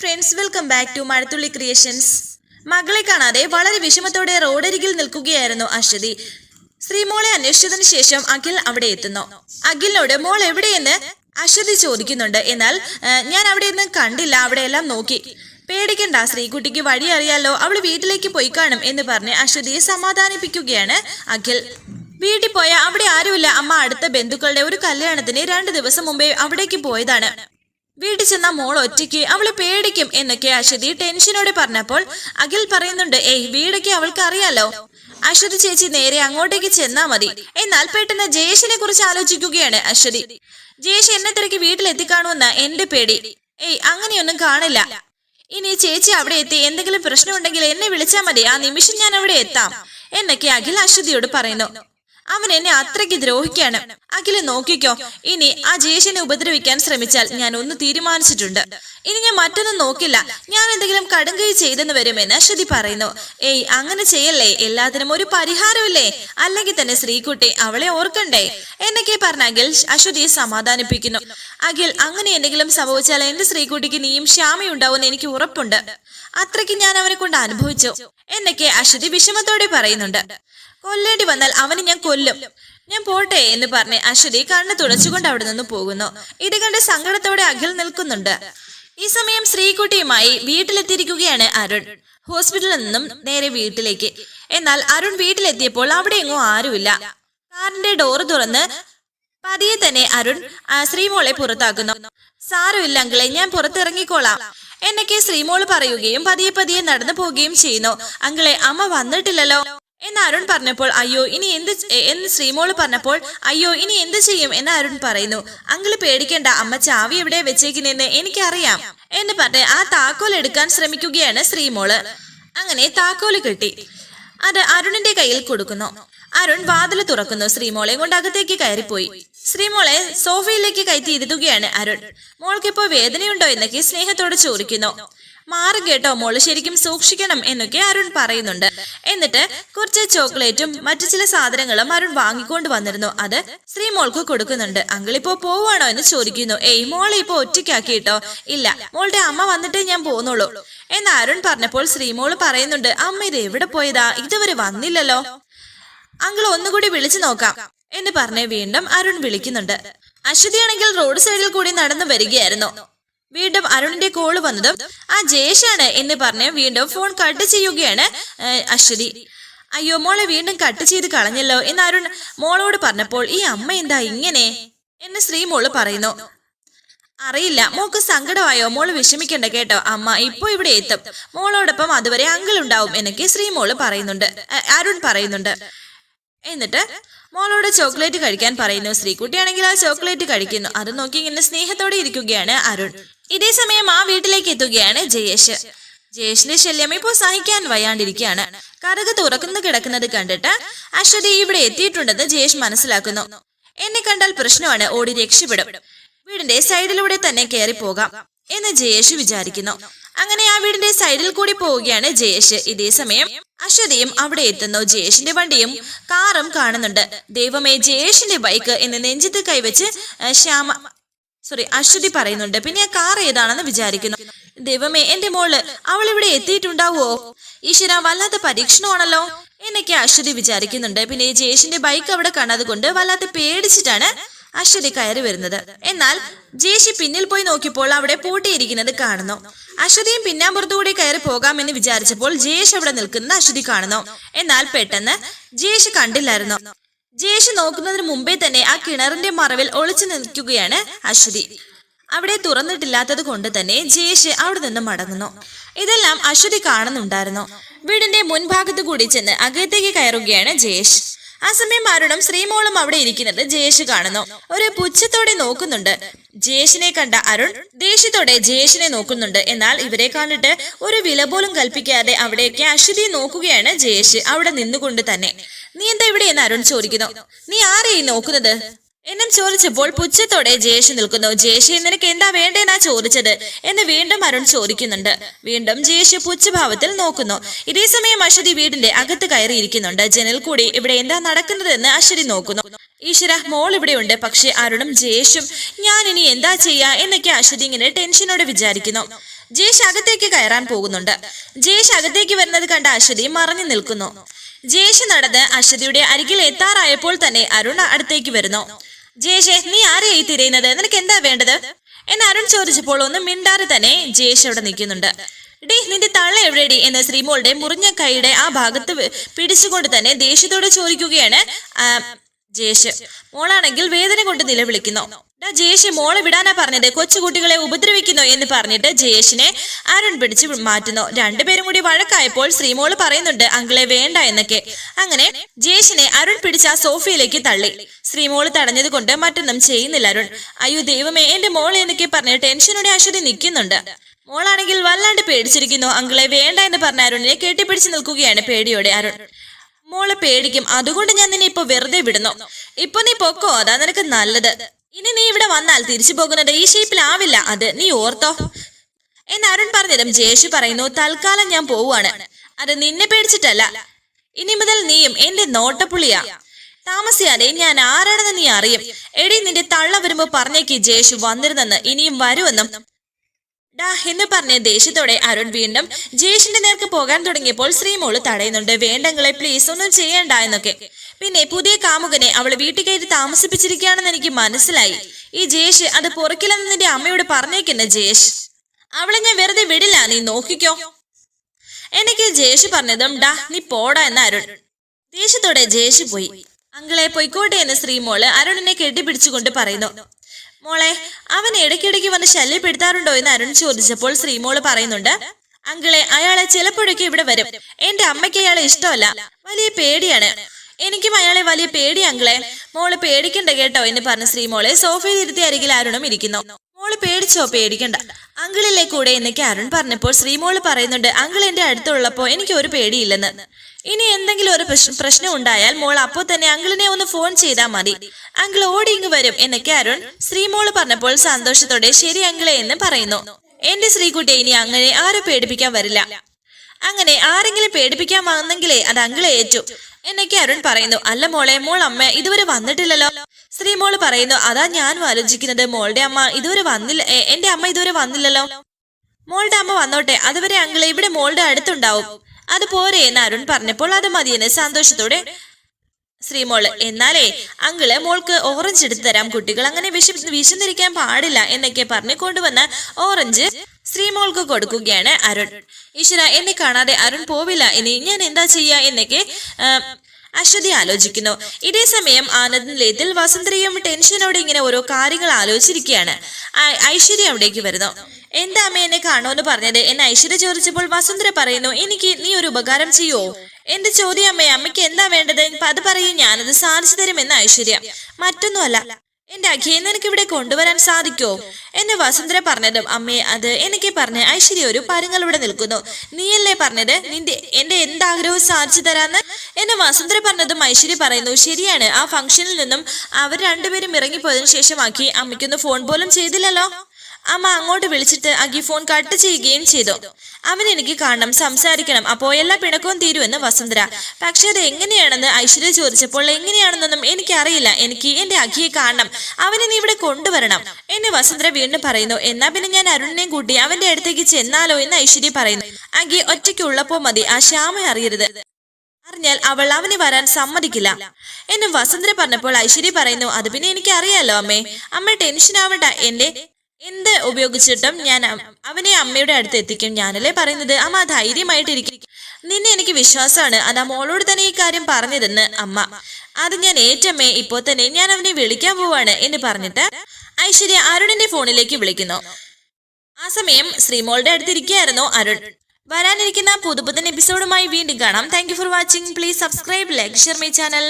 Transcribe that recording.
Friends welcome back to Mazhathulli creations മകളെ കാണാതെ വളരെ വിഷമത്തോടെ റോഡരികിൽ നിൽക്കുകയായിരുന്നു അശ്വതി. ശ്രീമോളെ അന്വേഷിച്ചതിന് ശേഷം അഖിൽ അവിടെ എത്തുന്നു. അഖിലിനോട് മോൾ എവിടെയെന്ന്? അശ്വതി ചോദിക്കുന്നുണ്ട്. എന്നാൽ ഞാൻ അവിടെ ഒന്നും കണ്ടില്ല. അവിടെ എല്ലാം നോക്കി. പേടിക്കണ്ട. ശ്രീകുട്ടിക്ക് വഴി അറിയാലോ. അവൾ വീട്ടിലേക്ക് പോയി കാണും എന്ന് പറഞ്ഞ് അശ്വതിയെ സമാധാനിപ്പിക്കുകയാണ് അഖിൽ. വീട്ടിൽ പോയ അവിടെ ആരുമില്ല. അമ്മ അടുത്ത ബന്ധുക്കളുടെ ഒരു കല്യാണത്തിന് രണ്ടു ദിവസം മുമ്പേ അവിടേക്ക് പോയതാണ്. വീട്ടിൽ ചെന്ന മോൾ ഒറ്റയ്ക്ക് അവൾ പേടിക്കും എന്നൊക്കെ അശ്വതി ടെൻഷനോടെ പറഞ്ഞപ്പോൾ അഖിൽ പറയുന്നുണ്ട് ഏയ് വീടൊക്കെ അവൾക്ക് അറിയാലോ. അശ്വതി ചേച്ചി നേരെ അങ്ങോട്ടേക്ക് ചെന്നാ മതി. എന്നാൽ പെട്ടെന്ന് ജയേഷിനെ കുറിച്ച് ആലോചിക്കുകയാണ് അശ്വതി. ജയേഷ് എന്നെ തിരക്ക് വീട്ടിലെത്തി കാണുമെന്ന എന്റെ പേടി. ഏയ് അങ്ങനെയൊന്നും കാണില്ല. ഇനി ചേച്ചി അവിടെ എത്തി എന്തെങ്കിലും പ്രശ്നമുണ്ടെങ്കിൽ എന്നെ വിളിച്ചാൽ മതി. ആ നിമിഷം ഞാൻ അവിടെ എത്താം എന്നൊക്കെ അഖിൽ അശ്വതിയോട് പറയുന്നു. അവൻ എന്നെ അത്രയ്ക്ക് ദ്രോഹിക്കാണ് അഖിൽ നോക്കിക്കോ ഇനി ആ ജയേഷിനെ ഉപദ്രവിക്കാൻ ശ്രമിച്ചാൽ ഞാൻ ഒന്ന് തീരുമാനിച്ചിട്ടുണ്ട്. ഇനി ഞാൻ മറ്റൊന്നും നോക്കില്ല. ഞാൻ എന്തെങ്കിലും കടുങ്കൈ ചെയ്തെന്ന് വരുമെന്ന് അശ്വതി പറയുന്നു. ഏയ് അങ്ങനെ ചെയ്യല്ലേ? എല്ലാത്തിനും ഒരു പരിഹാരമില്ലേ? അല്ലെങ്കിൽ തന്നെ ശ്രീകുട്ടി അവളെ ഓർക്കണ്ടേ? എന്നൊക്കെ പറഞ്ഞ അഖിൽ അശ്വതിയെ സമാധാനിപ്പിക്കുന്നു. അഖിൽ അങ്ങനെ എന്തെങ്കിലും സംഭവിച്ചാൽ എന്റെ ശ്രീകുട്ടിക്ക് നീയും ശ്യാമയുണ്ടാവും എനിക്ക് ഉറപ്പുണ്ട്. അത്രയ്ക്ക് ഞാൻ അവനെ കൊണ്ട് അനുഭവിച്ചു. എന്നൊക്കെ അശ്വതി വിഷമത്തോടെ പറയുന്നുണ്ട്. കൊല്ലേണ്ടി വന്നാൽ അവനെ ഞാൻ കൊല്ലും. ഞാൻ പോട്ടെ എന്ന് പറഞ്ഞ് അശ്വതി കണ്ണ് തുടച്ചുകൊണ്ട് അവിടെ നിന്ന് പോകുന്നു. ഇത് കണ്ട് സങ്കടത്തോടെ അഖിൽ നിൽക്കുന്നുണ്ട്. ഈ സമയം ശ്രീകുട്ടിയുമായി വീട്ടിലെത്തിയിരിക്കുകയാണ് അരുൺ. ഹോസ്പിറ്റലിൽ നിന്നും നേരെ വീട്ടിലേക്ക്. എന്നാൽ അരുൺ വീട്ടിലെത്തിയപ്പോൾ അവിടെ എങ്ങോ ആരുമില്ല. കാറിന്റെ ഡോറ് തുറന്ന് പതിയെ തന്നെ അരുൺ ശ്രീമോളെ പുറത്താക്കുന്നു. സാരമില്ല അങ്കിളെ ഞാൻ പുറത്തിറങ്ങിക്കോളാം. എന്നൊക്കെ ശ്രീമോൾ പറയുകയും പതിയെ പതിയെ നടന്നു പോവുകയും ചെയ്യുന്നു. അങ്കിളെ അമ്മ വന്നിട്ടില്ലല്ലോ. എന്ന് അരുൺ പറഞ്ഞപ്പോൾ അയ്യോ ഇനി എന്ത് എന്ന് ശ്രീമോൾ പറഞ്ഞപ്പോൾ അയ്യോ ഇനി എന്ത് ചെയ്യും? എന്ന് അരുൺ പറയുന്നു. അങ്കിൾ പേടിക്കേണ്ട അമ്മ ചാവി എവിടെ വെച്ചേക്കുന്നെന്ന് എനിക്കറിയാം. എന്ന് പറഞ്ഞ് ആ താക്കോൽ എടുക്കാൻ ശ്രമിക്കുകയാണ് ശ്രീമോൾ. അങ്ങനെ താക്കോൽ കിട്ടി. അത് അരുണിന്റെ കയ്യിൽ കൊടുക്കുന്നു. അരുൺ വാതിൽ തുറക്കുന്നു. ശ്രീമോളെ കൊണ്ട് അകത്തേക്ക് കയറിപ്പോയി. ശ്രീമോളെ സോഫയിലേക്ക് കയറ്റി ഇരുത്തുകയാണ് അരുൺ. മോൾക്കിപ്പോ വേദനയുണ്ടോ എന്നൊക്കെ സ്നേഹത്തോട് ചോദിക്കുന്നു. മാറി കേട്ടോ മോൾ ശരിക്കും സൂക്ഷിക്കണം എന്നൊക്കെ അരുൺ പറയുന്നുണ്ട്. എന്നിട്ട് കുറച്ച് ചോക്ലേറ്റും മറ്റു ചില സാധനങ്ങളും അരുൺ വാങ്ങിക്കൊണ്ട് വന്നിരുന്നു. അത് ശ്രീമോൾക്ക് കൊടുക്കുന്നുണ്ട്. അങ്കിളിപ്പോ പോവാണോ എന്ന് ചോദിക്കുന്നു. ഏയ് മോളെ ഇപ്പൊ ഒറ്റയ്ക്കാക്കിയിട്ടോ ഇല്ല മോളുടെ അമ്മ വന്നിട്ടേ ഞാൻ പോന്നുള്ളൂ എന്ന് അരുൺ പറഞ്ഞപ്പോൾ ശ്രീമോൾ പറയുന്നുണ്ട് അമ്മ ഇത് എവിടെ പോയതാ? ഇതുവരെ വന്നില്ലല്ലോ. അങ്കിൾ ഒന്നുകൂടി വിളിച്ചു നോക്കാം. എന്ന് പറഞ്ഞ് വീണ്ടും അരുൺ വിളിക്കുന്നുണ്ട്. അശ്വതിയാണെങ്കിൽ റോഡ് സൈഡിൽ കൂടി നടന്നു വരികയായിരുന്നു. വീണ്ടും അരുണിന്റെ കോൾ വന്നതും ആ ജയേഷാണ് എന്ന് പറഞ്ഞ് വീണ്ടും ഫോൺ കട്ട് ചെയ്യുകയാണ് അശ്വതി. അയ്യോ മോളെ വീണ്ടും കട്ട് ചെയ്ത് കളഞ്ഞല്ലോ എന്ന് അരുൺ മോളോട് പറഞ്ഞപ്പോൾ ഈ അമ്മ എന്താ ഇങ്ങനെ? എന്ന് ശ്രീമോൾ പറയുന്നു. അറിയില്ല മോക്ക് സങ്കടമായോ? മോൾ വിഷമിക്കണ്ട കേട്ടോ. അമ്മ ഇപ്പൊ ഇവിടെ എത്തും. മോളോടൊപ്പം അതുവരെ അങ്കിൾ ഉണ്ടാവും എന്നൊക്കെ ശ്രീമോൾ പറയുന്നുണ്ട്. അരുൺ പറയുന്നുണ്ട്. എന്നിട്ട് മോളോട് ചോക്ലേറ്റ് കഴിക്കാൻ പറയുന്നു. ശ്രീകുട്ടിയാണെങ്കിൽ ആ ചോക്ലേറ്റ് കഴിക്കുന്നു. അത് നോക്കി ഇങ്ങനെ സ്നേഹത്തോടെ ഇരിക്കുകയാണ് അരുൺ. ഇതേ സമയം ആ വീട്ടിലേക്ക് എത്തുകയാണ് ജയേഷ്. ജയേഷിന്റെ ശല്യം ഇപ്പോൾ സഹിക്കാൻ വയ്യാണ്ടിരിക്കുകയാണ്. കഥക് തുറക്കുന്നു കിടക്കുന്നത് കണ്ടിട്ട് അശ്വതി ഇവിടെ എത്തിയിട്ടുണ്ടെന്ന് ജയേഷ് മനസ്സിലാക്കുന്നു. എന്നെ കണ്ടാൽ പ്രശ്നമാണ്. ഓടി രക്ഷപ്പെടും. വീടിന്റെ സൈഡിലൂടെ തന്നെ കയറി പോകാം എന്ന് ജയേഷ് വിചാരിക്കുന്നു. അങ്ങനെ ആ വീടിന്റെ സൈഡിൽ കൂടി പോവുകയാണ് ജയേഷ്. ഇതേ സമയം അശ്വതിയും അവിടെ എത്തുന്നു. ജയേഷിന്റെ വണ്ടിയും കാറും കാണുന്നുണ്ട്. ദൈവമേ ജയേഷിന്റെ ബൈക്ക് എന്ന് നെഞ്ചത്ത് കൈവച്ച് ശ്യാമ സോറി അശ്വതി പറയുന്നുണ്ട്. പിന്നെ ആ കാർ ഏതാണെന്ന് വിചാരിക്കുന്നു. ദൈവമേ എന്റെ മോൾ അവൾ ഇവിടെ എത്തിയിട്ടുണ്ടാവോ? ഈശ്വര വല്ലാത്ത പരീക്ഷണമാണല്ലോ എന്നൊക്കെ അശ്വതി വിചാരിക്കുന്നുണ്ട്. പിന്നെ ജയേഷിന്റെ ബൈക്ക് അവിടെ കണ്ടത് കൊണ്ട് വല്ലാത്ത പേടിച്ചിട്ടാണ് അശ്വതി കയറി വരുന്നത്. എന്നാൽ ജേഷി പിന്നിൽ പോയി നോക്കിയപ്പോൾ അവിടെ പൂട്ടിയിരിക്കുന്നത് കാണുന്നു. അശ്വതിയും പിന്നാമ്പുറത്തുകൂടി കയറി പോകാമെന്ന് വിചാരിച്ചപ്പോൾ ജേഷ് അവിടെ നിൽക്കുന്നത് അശ്വതി കാണുന്നു. എന്നാൽ പെട്ടെന്ന് ജേഷ് കണ്ടില്ലായിരുന്നു. ജേഷ് നോക്കുന്നതിന് മുമ്പേ തന്നെ ആ കിണറിന്റെ മറവിൽ ഒളിച്ചു നിൽക്കുകയാണ് അശ്വതി. അവിടെ തുറന്നിട്ടില്ലാത്തത് കൊണ്ട് തന്നെ ജേഷ് അവിടെ നിന്ന് മടങ്ങുന്നു. ഇതെല്ലാം അശ്വതി കാണുന്നുണ്ടായിരുന്നു. വീടിന്റെ മുൻഭാഗത്ത് കൂടി ചെന്ന് അകത്തേക്ക് കയറുകയാണ് ജയേഷ് ആ സമയം അരുണും ശ്രീമോളും അവിടെ ഇരിക്കുന്നത് ജയേഷ് കാണുന്നു. ഒരു പുച്ഛത്തോടെ നോക്കുന്നുണ്ട്. ജയേഷിനെ കണ്ട അരുൺ ദേഷ്യത്തോടെ ജയേഷിനെ നോക്കുന്നുണ്ട്. എന്നാൽ ഇവരെ കണ്ടിട്ട് ഒരു വില പോലും കൽപ്പിക്കാതെ അവിടേക്ക് അശ്വതിയെ നോക്കുകയാണ് ജയേഷ് അവിടെ നിന്നുകൊണ്ട് തന്നെ. നീ എന്താ ഇവിടെ? എന്ന് അരുൺ ചോദിക്കുന്നു. നീ ആരെയും നോക്കുന്നത്? എന്നും ചോദിച്ചപ്പോൾ പുച്ഛത്തോടെ ജയേഷ് നിൽക്കുന്നു. ജയേഷ് നിനക്ക് എന്താ വേണ്ടേന്നാ ചോദിച്ചത്? എന്ന് വീണ്ടും അരുൺ ചോദിക്കുന്നുണ്ട്. വീണ്ടും ജയേഷ് പുച്ഛഭാവത്തിൽ നോക്കുന്നു. ഇതേ സമയം അശ്വതി വീടിന്റെ അകത്ത് കയറിയിരിക്കുന്നുണ്ട്. ജനൽ കൂടി ഇവിടെ എന്താ നടക്കുന്നതെന്ന് അശ്വതി നോക്കുന്നു. ഈശ്വര മോൾ ഇവിടെയുണ്ട്. പക്ഷെ അരുണും ജയേഷും ഞാൻ ഇനി എന്താ ചെയ്യാ? എന്നൊക്കെ അശ്വതി ഇങ്ങനെ ടെൻഷനോടെ വിചാരിക്കുന്നു. ജയേഷ് അകത്തേക്ക് കയറാൻ പോകുന്നുണ്ട്. ജയേഷ് അകത്തേക്ക് വരുന്നത് കണ്ട അശ്വതി മറഞ്ഞു നിൽക്കുന്നു. ജയേഷ് നടന്ന് അശ്വതിയുടെ അരികിൽ എത്താറായപ്പോൾ തന്നെ അരുൺ അടുത്തേക്ക് വരുന്നു. ജയേഷേ നീ ആരെയായി തിരയുന്നത്? നിനക്ക് എന്താ വേണ്ടത്? എന്ന് അരുൺ ചോദിച്ചപ്പോൾ ഒന്ന് മിണ്ടാതെ തന്നെ ജയേഷ് അവിടെ നിൽക്കുന്നുണ്ട്. ഡേ നിന്റെ തള്ള എവിടെടി? എന്ന് ശ്രീമോളുടെ മുറിഞ്ഞ കൈയുടെ ആ ഭാഗത്ത് പിടിച്ചുകൊണ്ട് തന്നെ ദേഷ്യത്തോടെ ചോദിക്കുകയാണ് ജയേഷ്. മോളാണെങ്കിൽ വേദന കൊണ്ട് നിലവിളിക്കുന്നു. ജയേഷ് മോളെ വിടാനാ പറഞ്ഞത്? കൊച്ചുകുട്ടികളെ ഉപദ്രവിക്കുന്നു എന്ന് പറഞ്ഞിട്ട് ജയേഷിനെ അരുൺ പിടിച്ച് മാറ്റുന്നു. രണ്ടുപേരും കൂടി വഴക്കായപ്പോൾ ശ്രീമോൾ പറയുന്നുണ്ട് അങ്കിളെ വേണ്ട എന്നൊക്കെ. അങ്ങനെ ജയേഷിനെ അരുൺ പിടിച്ച ആ സോഫയിലേക്ക് തള്ളി. ശ്രീമോൾ തടഞ്ഞത് കൊണ്ട് മറ്റൊന്നും ചെയ്യുന്നില്ല അരുൺ. അയ്യോ ദൈവമേ എന്റെ മോളെ എന്നൊക്കെ പറഞ്ഞ് ടെൻഷനോടെ അശ്വതി നിൽക്കുന്നുണ്ട്. മോളാണെങ്കിൽ വല്ലാണ്ട് പേടിച്ചിരിക്കുന്നു. അങ്കിളെ വേണ്ട എന്ന് പറഞ്ഞ അരുണിനെ കെട്ടിപ്പിടിച്ച് നിൽക്കുകയാണ് പേടിയോടെ അരുൺ. മോളെ പേടിക്കും. അതുകൊണ്ട് ഞാൻ നിന്നെ ഇപ്പൊ വെറുതെ വിടുന്നു. ഇപ്പൊ നീ പൊക്കോ? അതാ നിനക്ക് നല്ലത്. ഇനി നീ ഇവിടെ വന്നാൽ തിരിച്ചു പോകുന്നത് ഈ ഷേപ്പിൽ ആവില്ല. അത് നീ ഓർത്തോ. എന്ന് അരുൺ പറഞ്ഞതും ജയേഷ് പറയുന്നു തൽക്കാലം ഞാൻ പോവുകയാണ്. അത് നിന്നെ പേടിച്ചിട്ടല്ല. ഇനി മുതൽ നീയും എന്റെ നോട്ടപ്പുള്ളിയാ. താമസിയാതെ ഞാൻ ആരാണെന്ന് നീ അറിയും. എടി നിന്റെ തള്ള വരുമ്പോ പറഞ്ഞേക്ക് ജയേഷ് വന്നിരുന്നെന്ന് ഇനിയും വരുമെന്നും. ഡാ എന്ന് പറഞ്ഞ ദേഷ്യത്തോടെ അരുൺ വീണ്ടും ജയേഷിന്റെ നേർക്ക് പോകാൻ തുടങ്ങിയപ്പോൾ ശ്രീമോൾ തടയുന്നുണ്ട്. വേണ്ടങ്ങളെ പ്ലീസ് ഒന്നും ചെയ്യണ്ട എന്നൊക്കെ. പിന്നെ പുതിയ കാമുകനെ അവൾ വീട്ടിൽ കയറ്റി താമസിപ്പിച്ചിരിക്കുകയാണെന്ന് എനിക്ക് മനസ്സിലായി. ഈ ജയേഷ് അത് പൊറക്കില്ലെന്ന് നിന്റെ അമ്മയോട് പറഞ്ഞേക്കുന്ന ജയേഷ്. അവളെ ഞാൻ വെറുതെ വിടില്ല നീ നോക്കിക്കോ. എനിക്ക് ജയേഷ് പറഞ്ഞതും ഡാ നീ പോടാ എന്ന് അരുൺ. ദേഷ്യത്തോടെ ജയേഷ് പോയി. അങ്കിളെ പൊയ്ക്കോട്ടെ എന്ന ശ്രീമോൾ അരുണിനെ കെട്ടിപ്പിടിച്ചുകൊണ്ട് പറയുന്നു. മോളെ അവൻ ഇടയ്ക്കിടയ്ക്ക് വന്ന് ശല്യപ്പെടുത്താറുണ്ടോ എന്ന് അരുൺ ചോദിച്ചപ്പോൾ ശ്രീമോൾ പറയുന്നുണ്ട് അങ്കിളെ അയാളെ ചിലപ്പോഴൊക്കെ ഇവിടെ വരും. എന്റെ അമ്മയ്ക്ക് അയാളെ ഇഷ്ടമല്ല. വലിയ പേടിയാണ്. എനിക്കും അയാളെ വലിയ പേടി അങ്കിളെ. മോൾ പേടിക്കണ്ട കേട്ടോ എന്ന് പറഞ്ഞ ശ്രീമോളെ സോഫയിൽ ഇരുത്തി അരികിൽ അരുണും ഇരിക്കുന്നു. മോൾ പേടിച്ചോ? പേടിക്കണ്ട. അങ്കിളിലെ കൂടെ എന്നൊക്കെ അരുൺ പറഞ്ഞപ്പോൾ ശ്രീമോൾ പറയുന്നുണ്ട് അങ്കിൾ എന്റെ അടുത്തുള്ളപ്പോ എനിക്ക് ഒരു പേടിയില്ലെന്ന്. ഇനി എന്തെങ്കിലും ഒരു പ്രശ്- പ്രശ്നം ഉണ്ടായാൽ മോൾ അപ്പോൾ തന്നെ അങ്കിളിനെ ഒന്ന് ഫോൺ ചെയ്താൽ മതി. അങ്കിൾ ഓടി ഇങ്ങ് വരും എന്നൊക്കെ അരുൺ ശ്രീമോൾ പറഞ്ഞപ്പോൾ സന്തോഷത്തോടെ ശരി അങ്കിളെ എന്ന് പറയുന്നു. എന്റെ ശ്രീകുട്ടിയെ ഇനി അങ്ങനെ ആരും പേടിപ്പിക്കാൻ വരില്ല. അങ്ങനെ ആരെങ്കിലും പേടിപ്പിക്കാൻ വന്നെങ്കിലേ അത് അങ്കിളെ ഏറ്റു. എന്നൊക്കെ അരുൺ പറയുന്നു. അല്ല മോളെ മോൾ അമ്മ ഇതുവരെ വന്നിട്ടില്ലല്ലോ. ശ്രീമോൾ പറയുന്നു അതാ ഞാൻ ആലോചിക്കുന്നത്. മോളുടെ അമ്മ ഇതുവരെ വന്നില്ല എന്റെ അമ്മ ഇതുവരെ വന്നില്ലല്ലോ. മോളുടെ അമ്മ വന്നോട്ടെ അതുവരെ അങ്കിളെ ഇവിടെ മോളുടെ അടുത്തുണ്ടാവും. അത് പോരെ എന്ന് അരുൺ പറഞ്ഞപ്പോൾ അത് മതിയെന്ന് സന്തോഷത്തോടെ ശ്രീമോൾ. എന്നാലേ അങ്കിൾ മോൾക്ക് ഓറഞ്ച് എടുത്തു തരാം. കുട്ടികൾ അങ്ങനെ വിശ വിശന്നിരിക്കാൻ പാടില്ല എന്നൊക്കെ പറഞ്ഞു കൊണ്ടുവന്ന ഓറഞ്ച് ശ്രീമോൾക്ക് കൊടുക്കുകയാണ് അരുൺ. ഈശ്വര എന്നെ കാണാതെ അരുൺ പോവില്ല. ഇനി ഞാൻ എന്താ ചെയ്യാ എന്നൊക്കെ അശ്വതി ആലോചിക്കുന്നു. ഇതേ സമയം ആനന്ദ് ലേത്തിൽ വസന്തരയും ടെൻഷനോടെ ഇങ്ങനെ ഓരോ കാര്യങ്ങൾ ആലോചിച്ചിരിക്കുകയാണ്. ഐശ്വര്യ അവിടേക്ക് വരുന്നു. എന്താ അമ്മ എന്നെ കാണുമെന്ന് പറഞ്ഞത്? എന്നെ ഐശ്വര്യ ചോദിച്ചപ്പോൾ വസുന്ധര പറയുന്നു എനിക്ക് നീ ഒരു ഉപകാരം ചെയ്യുവോ എന്റെ ചോദ്യം അമ്മേ? അമ്മയ്ക്ക് എന്താ വേണ്ടത്? അത് പറയും ഞാനത് സാധിച്ചു തരും തരുമെന്ന് ഐശ്വര്യ. മറ്റൊന്നുമല്ല. എന്റെ അഖിയെ നിനക്ക് ഇവിടെ കൊണ്ടുവരാൻ സാധിക്കോ? എന്നെ വസുന്ധര പറഞ്ഞതും അമ്മയെ അത് എനിക്ക് പറഞ്ഞ് ഐശ്വര്യ ഒരു പരുങ്ങൾ ഇവിടെ നിൽക്കുന്നു. നീയല്ലേ പറഞ്ഞത്? നിന്റെ എന്റെ എന്താഗ്രഹവും സാധിച്ചു തരാന്ന്? എന്നെ വസുന്ധര പറഞ്ഞതും ഐശ്വര്യ പറയുന്നു. ശരിയാണ്. ആ ഫംഗ്ഷനിൽ നിന്നും അവർ രണ്ടുപേരും ഇറങ്ങിപ്പോയതിനു ശേഷം അമ്മയ്ക്കൊന്ന് ഫോൺ പോലും ചെയ്തില്ലല്ലോ? അമ്മ അങ്ങോട്ട് വിളിച്ചിട്ട് അഖി ഫോൺ കട്ട് ചെയ്യുകയും ചെയ്തു. അവൻ എനിക്ക് കാണണം സംസാരിക്കണം അപ്പോ എല്ലാ പിണക്കവും തീരുമെന്ന് വസുന്ധര. പക്ഷെ അത് എങ്ങനെയാണെന്ന് ഐശ്വര്യ ചോദിച്ചപ്പോൾ എങ്ങനെയാണെന്നൊന്നും എനിക്കറിയില്ല. എനിക്ക് എന്റെ അഖിയെ കാണണം. അവനെ നീ ഇവിടെ കൊണ്ടുവരണം. എന്നെ വസുന്ധര വീണ്ടും പറയുന്നു എന്നാ പിന്നെ ഞാൻ അരുണിനെയും കൂട്ടി അവന്റെ അടുത്തേക്ക് ചെന്നാലോ എന്ന് ഐശ്വര്യ പറയുന്നു. അഖി ഒറ്റയ്ക്ക് ഒറ്റയ്ക്കുള്ളപ്പോ മതി ആ ശ്യാമ അറിയരുത്. അറിഞ്ഞാൽ അവൾ അവന് വരാൻ സമ്മതിക്കില്ല. എന്നെ വസുന്ധര പറഞ്ഞപ്പോൾ ഐശ്വര്യ പറയുന്നു അത് പിന്നെ എനിക്ക് അറിയാലോ അമ്മേ. അമ്മ ടെൻഷൻ ആവണ്ട എന്റെ എന്ത് ഉപയോഗിച്ചിട്ടും ഞാൻ അവനെ അമ്മയുടെ അടുത്ത് എത്തിക്കും. ഞാനല്ലേ പറയുന്നത്? അമ്മ ധൈര്യമായിട്ടിരിക്കും. നിന്നെ എനിക്ക് വിശ്വാസമാണ്. അതാ മോളോട് തന്നെ ഈ കാര്യം പറഞ്ഞതെന്ന് അമ്മ. അത് ഞാൻ ഏറ്റമ്മേ ഇപ്പോ തന്നെ ഞാൻ അവനെ വിളിക്കാൻ പോവാണ് എന്ന് പറഞ്ഞിട്ട് ഐശ്വര്യ അരുണിന്റെ ഫോണിലേക്ക് വിളിക്കുന്നു. ആ സമയം ശ്രീമോളുടെ അടുത്തിരിക്കുകയായിരുന്നു അരുൺ. വരാനിരിക്കുന്ന പുതുപുത്തൻ എപ്പിസോഡുമായി വീണ്ടും കാണാം. Thank for watching please subscribe like share my channel